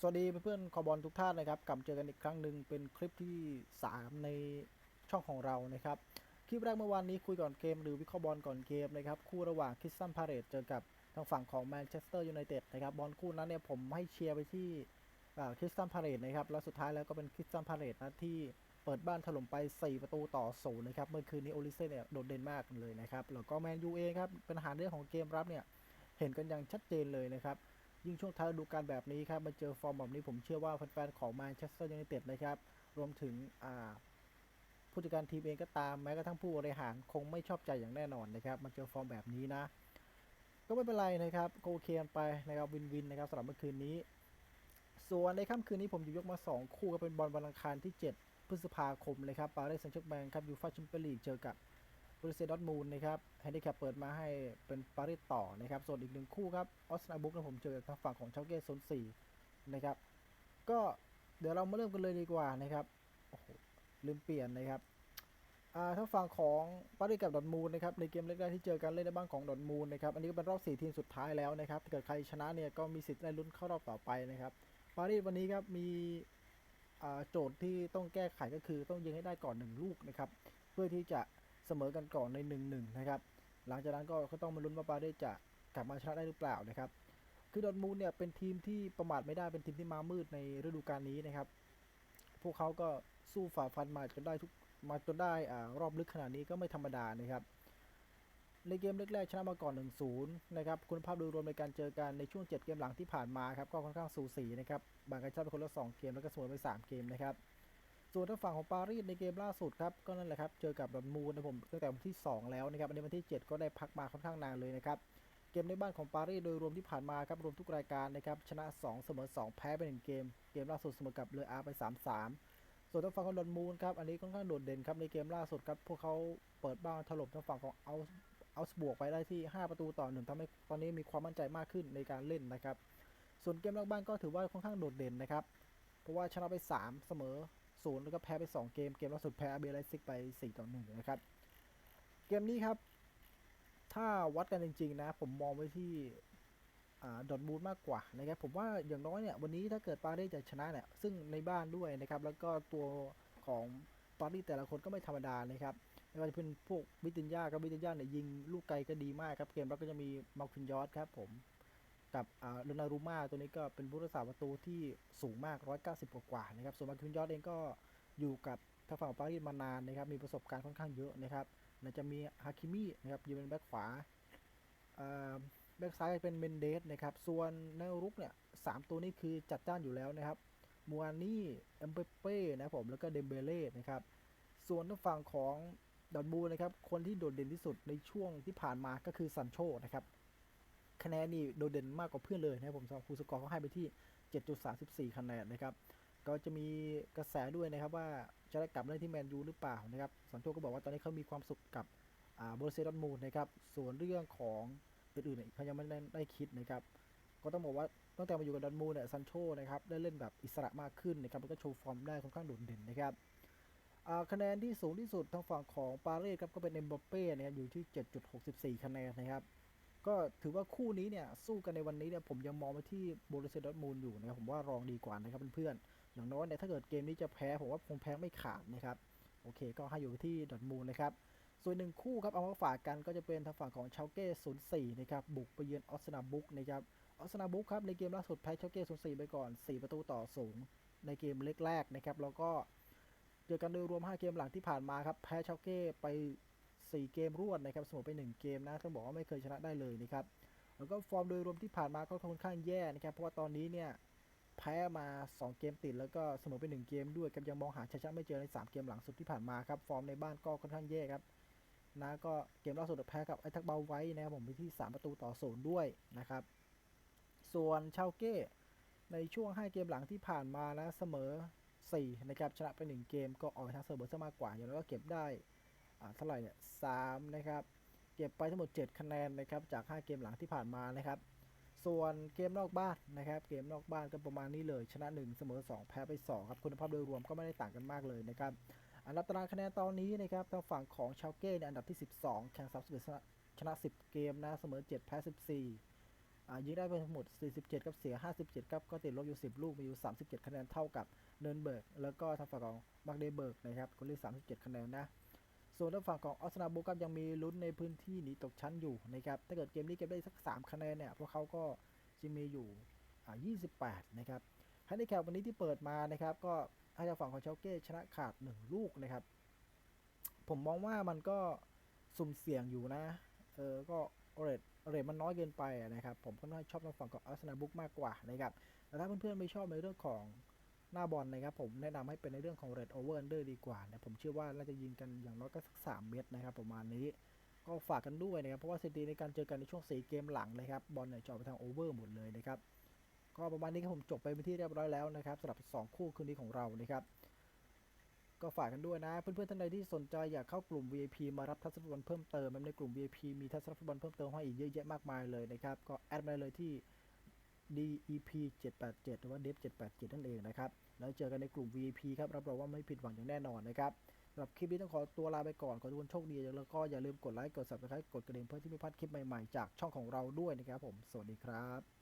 สวัสดีเพื่อนๆคอบอลทุกท่านนะครับ กลับเจอกันอีกครั้งหนึ่งเป็นคลิปที่ 3 ในช่องของเรานะครับ คลิปแรกเมื่อวานนี้คุยก่อนเกมหรือวิเคราะห์บอลก่อนเกมนะครับ คู่ระหว่างคริสซันพาเรตเจอกับทางฝั่งของแมนเชสเตอร์ยูไนเต็ดนะครับ บอลคู่นั้นเนี่ยผมให้เชียร์ไปที่คริสซันพาเรตนะครับ แล้วสุดท้ายแล้วก็เป็นคริสซันพาเรตนะที่เปิดบ้านถล่มไป 4 ประตูต่อศูนย์นะครับเมื่อคืนนี้โอลิเซ่เนี่ยโดดเด่นมากเลยนะครับแล้วก็แมนยูเองครับเป็นปัญหาเรื่องของเกมรับเนี่ยเห็นกันอย่างชัดเจนเลยนะครับ ยิ่งช่วงท้ายฤดูกาลแบบนี้ครับมาเจอฟอร์มแบบนี้ผมเชื่อว่าแฟนๆของแมนเชสเตอร์ยูไนเต็ดนะครับ รวมถึงอ่าผู้จัดการทีมเองก็ตามแม้กระทั่งผู้บริหารคงไม่ชอบใจอย่างแน่นอนนะครับมาเจอฟอร์มแบบนี้นะ ก็ไม่เป็นไรนะครับโอเคกันไปนะครับวินวินนะครับสำหรับเมื่อคืนนี้ ส่วนในค่ำคืนนี้ผมหยิบยกมา 2 คู่ก็เป็นบอลวันอังคารที่ 7 พฤษภาคมนะครับปารีสแซงต์แชร์แมงครับยูฟ่าแชมเปี้ยนลีกเจอกับ บริเซดอร์ทมูลนะครับแฮนดิแคปเปิดมาให้เป็นปารีสต่อนะครับ ส่วนอีกหนึ่งคู่ครับออสนาบุกนะผมเจอทางฝั่งของเชาเก้โซนสี่นะครับ ก็เดี๋ยวเรามาเริ่มกันเลยดีกว่านะครับโอ้โหลืมเปลี่ยนนะครับทางฝั่งของปารีสกับดอทมูลนะครับในเกมแรกๆที่เจอกันเล่นในบ้านของดอทมูลนะครับอันนี้ก็เป็นรอบ 4 ทีมสุดท้ายแล้วนะครับถ้าเกิดใครชนะเนี่ยก็มีสิทธิ์ได้ลุ้นเข้ารอบต่อไปนะครับปารีสวันนี้ครับมีโจทย์ที่ต้องแก้ไขก็คือต้องยิงให้ได้ก่อนหนึ่งลูกนะครับเพื่อที่จะ เสมอกันก่อนใน1-1นะครับ หลังจากนั้นก็ก็ต้องมาลุ้นว่าปารีสจะกลับมาชนะได้หรือเปล่านะครับ คือดอทมูลเนี่ยเป็นทีมที่ประมาทไม่ได้เป็นทีมที่มามืดในฤดูกาลนี้นะครับ พวกเขาก็สู้ฝ่าฟันมาจนได้ทุกมาจนได้อ่ารอบลึกขนาดนี้ก็ไม่ธรรมดานะครับในเกมแรกๆชนะมาก่อน 1-0 นะครับ คุณภาพโดยรวมในการเจอกันในช่วง 7 เกมหลังที่ผ่านมาครับ ก็ค่อนข้างสูสีนะครับบ่งกันชนะไปคนละ 2 เกมแล้วก็เสมอไป 3 เกมนะครับ ส่วนทางฝั่งของปารีสในเกมล่าสุดครับก็นั่นแหละครับเจอกับดอร์ทมูลนะผมตั้งแต่วันที่ 2 แล้วนะครับอันนี้วันที่ 7 ก็ได้พักมาค่อนข้างนานเลยนะครับเกมในบ้านของปารีสโดยรวมที่ผ่านมาครับรวมทุกรายการนะครับชนะ 2 เสมอ 2 แพ้ไป1เกม เกมล่าสุดเสมอกับเลออาไป 3-3 ส่วนทางฝั่งของดอร์ทมูลครับอันนี้ค่อนข้างโดดเด่นครับในเกมล่าสุดครับพวกเขาเปิดบ้านถล่มทางฝั่งของเอาเอาสบวกไปได้ที่ 5 ประตูต่อหนึ่งทำให้ตอนนี้มีความมั่นใจมากขึ้นในการเล่นนะครับส่วนเกมนอกบ้านก็ถือว่าค่อนข้างโดดเด่นนะครับเพราะว่าชนะไป 3 เสมอ 0แล้วก็แพ้ไป 2 เกม เกมล่าสุดแพ้อาเบไลซิกไป 4 ต่อ 1 นะครับ เกมนี้ครับ ถ้าวัดกันจริง ๆ นะ ผมมองไว้ที่ดอทมูลมากกว่านะครับผมว่าอย่างน้อยเนี่ยวันนี้ถ้าเกิดปารีสจะชนะเนี่ยซึ่งในบ้านด้วยนะครับ แล้วก็ตัวของปารีสแต่ละคนก็ไม่ธรรมดานะครับไม่ว่าจะเป็นพวกวิตินยากับวิตินยาเนี่ยยิงลูกไกลก็ดีมากครับ เกมแล้วก็จะมีมาร์คินยอสครับผม กับอ่าโดนารูมาตัวนี้ก็เป็นผู้รักษาประตูที่สูงมาก 190 กว่าๆนะครับ ส่วนมาร์คินยอสเองก็อยู่กับทางฝั่งปารีสมานานนะครับ มีประสบการณ์ค่อนข้างเยอะนะครับแล้วจะมีฮาคิมินะครับยืนเป็นแบ็คขวาแบ็คซ้ายเป็นเมนเดสนะครับ ส่วนแนวรุกเนี่ยสามตัวนี้คือจัดจ้านอยู่แล้วนะครับมูอานี่เอ็มเปเป้นะผม แล้วก็เดมเบเล่นะครับ ส่วนทางฝั่งของดอร์ทมูนะครับ คนที่โดดเด่นที่สุดในช่วงที่ผ่านมาก็คือซันโชนะครับ คะแนนนี่โดดเด่นมากกว่าเพื่อนเลยนะครับผมสำหรับคูสกอร์เขาให้ไปที่ 7.34 คะแนนนะครับก็จะมีกระแสด้วยนะครับว่าจะได้กลับเล่นที่แมนยูหรือเปล่านะครับซันโชก็บอกว่าตอนนี้เขามีความสุขกับบรเซดอร์มูลนะครับส่วนเรื่องของอื่นๆเนี่ยเขายังไม่ได้ได้คิดนะครับก็ต้องบอกว่าตั้งแต่มาอยู่กับดอร์ทมูลเนี่ยซันโชนะครับได้เล่นแบบอิสระมากขึ้นนะครับแล้วก็โชว์ฟอร์มได้ค่อนข้างโดดเด่นนะครับคะแนนที่สูงที่สุดทางฝั่งของปารีสครับก็เป็นเอ็มบัปเป้นะครับอยู่ที่ 7.64 คะแนนนะครับ ก็ถือว่าคู่นี้เนี่ยสู้กันในวันนี้เนี่ยผมยังมองไปที่โบรุเซดอร์ทมูลอยู่นะครับผมว่ารองดีกว่านะครับเพื่อนๆอย่างน้อยเนี่ยถ้าเกิดเกมนี้จะแพ้ผมว่าคงแพ้ไม่ขาดนะครับโอเค ก็ให้อยู่ที่ดอทมูลนะครับส่วนหนึ่งคู่ครับเอามาฝากกันก็จะเป็นทางฝั่งของเชลเก้04นย์สี่นะครับบุกไปเยือนออสนาบุกนะครับออสนาบุกครับในเกมล่าสุดแพ้เชลเก้04ไปก่อน 4 ประตูต่อศูนย์ในเกมเล็กแรกนะครับแล้วก็เจอกันโดยรวม 5 เกมหลังที่ผ่านมาครับแพ้เชาเก้ไป 4 เกมรวดนะครับเสมอไป 1 เกมนะต้องบอกว่าไม่เคยชนะได้เลยนะครับแล้วก็ฟอร์มโดยรวมที่ผ่านมาก็ค่อนข้างแย่นะครับเพราะว่าตอนนี้เนี่ยแพ้มา 2 เกมติดแล้วก็เสมอไป 1 เกมด้วยครับยังมองหาชัยชนะไม่เจอใน 3 เกมหลังสุดที่ผ่านมาครับฟอร์มในบ้านก็ค่อนข้างแย่ครับนะก็เกมล่าสุดแพ้กับไอ้ทักเบาไว้นะครับผมไปที่ 3 ประตูต่อศูนย์ด้วยนะครับส่วนเชาเก้ในช่วง 5 เกมหลังที่ผ่านมานะเสมอ4นะครับชนะไป 1 เกมก็ออกทางเซอร์เบอร์ซะมากกว่าอย่างน้อยก็เก็บได้ เท่าไหร่เนี่ยสามนะครับ เก็บไปทั้งหมด 7 คะแนนนะครับ จาก 5 เกมหลังที่ผ่านมานะครับ ส่วนเกมนอกบ้านนะครับ เกมนอกบ้านก็ประมาณนี้เลย ชนะ 1 เสมอ 2 แพ้ไป 2 ครับ คุณภาพโดยรวมก็ไม่ได้ต่างกันมากเลยนะครับ อันดับตารางคะแนนตอนนี้นะครับ ทางฝั่งของชาวเก้ในยอันดับที่ 12 แข่ง31ชนะชนะ10 เกมนะ เสมอ 7 แพ้ 14อ่ายิงได้ไปทั้งหมด 47ครับ เสีย 57 ครับ ก็ติดลบอยู่ 10 ลูก มีอยู่ 37 คะแนน เท่ากับเนินเบิร์ก แล้วก็ทางฝั่งของบักเดเบิร์กนะครับก็เรียก37 คะแนนนะ ส่วนทางฝั่งของออสนาบุครับยังมีลุ้นในพื้นที่หนีตกชั้นอยู่นะครับถ้าเกิดเกมนี้เก็บได้สัก 3 คะแนนเนี่ยพวกเขาก็จะมีอยู่ 28 นะครับฮันนี่แคปวันนี้ที่เปิดมานะครับ ก็ให้ทางฝั่งของเชลเก้ชนะขาด 1 ลูกนะครับ ผมมองว่ามันก็สุ่มเสี่ยงอยู่นะ เออก็เรทเรทมันน้อยเกินไปนะครับ ผมก็น่าชอบทางฝั่งของอาร์เซนอลบุ๊กมากกว่านะครับแต่ถ้าเพื่อนๆไม่ชอบในเรื่องของ หน้าบอลนะครับผมแนะนำให้เป็นในเรื่องของเรทโอเวอร์เดอร์ดีกว่านะผมเชื่อว่าน่าจะยิงกันอย่างน้อยก็สักสามเม็ดนะครับประมาณนี้ก็ฝากกันด้วยนะครับเพราะว่าสถิติในการเจอกันในช่วง4เกมหลังนะครับบอลเนี่ยจะออกไปทางโอเวอร์หมดเลยนะครับก็ประมาณนี้ครับผมจบไปเป็นที่เรียบร้อยแล้วนะครับสำหรับ 2 คู่คืนนี้ของเรานะครับก็ฝากกันด้วยนะ เพื่อนๆท่านใดที่สนใจอยากเข้ากลุ่ม VIP มารับทัศนฟุตบอลเพิ่มเติมในกลุ่ม VIP มีทัศนฟุตบอลเพิ่มเติมให้อีกเยอะแยะมากมายเลยนะครับก็แอดมาเลยที่ DEP 787หรือว่า DEP 787นั่นเองนะครับ แล้วเจอกันในกลุ่ม VIP ครับ รับรองว่าไม่ผิดหวังอย่างแน่นอนนะครับสำหรับคลิปนี้ต้องขอตัวลาไปก่อน ขอทุกคนโชคดี แล้วก็อย่าลืมกดไลค์ กด subscribe กดกระดิ่งเพื่อที่ไม่พลาดคลิปใหม่ ๆ จากช่องของเราด้วยนะครับผม สวัสดีครับ